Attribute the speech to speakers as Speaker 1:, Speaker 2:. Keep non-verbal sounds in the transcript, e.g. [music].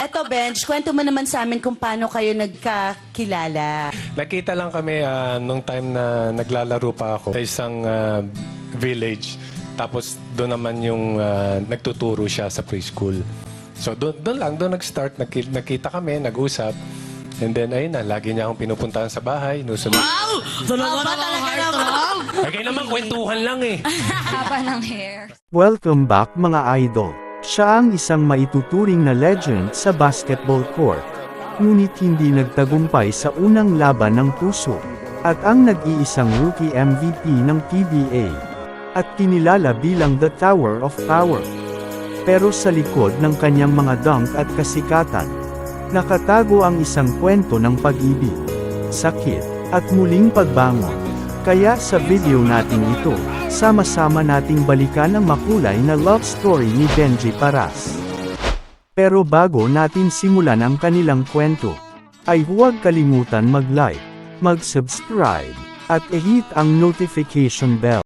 Speaker 1: Eto, Benj, kwento mo naman sa amin kung paano kayo nagkakilala.
Speaker 2: Nakita lang kami ah, nung time na naglalaro pa ako sa isang ah, village. Tapos doon naman yung ah, nagtuturo siya sa preschool. So doon, doon lang, doon nag-start. Nakita kami, nag-usap. And then, ayun na, lagi niya akong pinupuntahan sa bahay. Nusunod.
Speaker 3: Dalawa na mga heart lang.
Speaker 2: Ay, kayo naman, kwentuhan lang eh. [laughs]
Speaker 4: Haba ng hair.
Speaker 5: Welcome back mga idol. Siya ang isang maituturing na legend sa basketball court. Ngunit hindi nagtagumpay sa unang laban ng puso. At ang nag-iisang rookie MVP ng PBA. At kinilala bilang The Tower of Power. Pero sa likod ng kanyang mga dunk at kasikatan, nakatago ang isang kwento ng pag-ibig, sakit, at muling pagbangon. Kaya sa video natin ito, sama-sama nating balikan ang makulay na love story ni Benji Paras. Pero bago natin simulan ang kanilang kwento, ay huwag kalimutan mag-like, mag-subscribe, at i-hit ang notification bell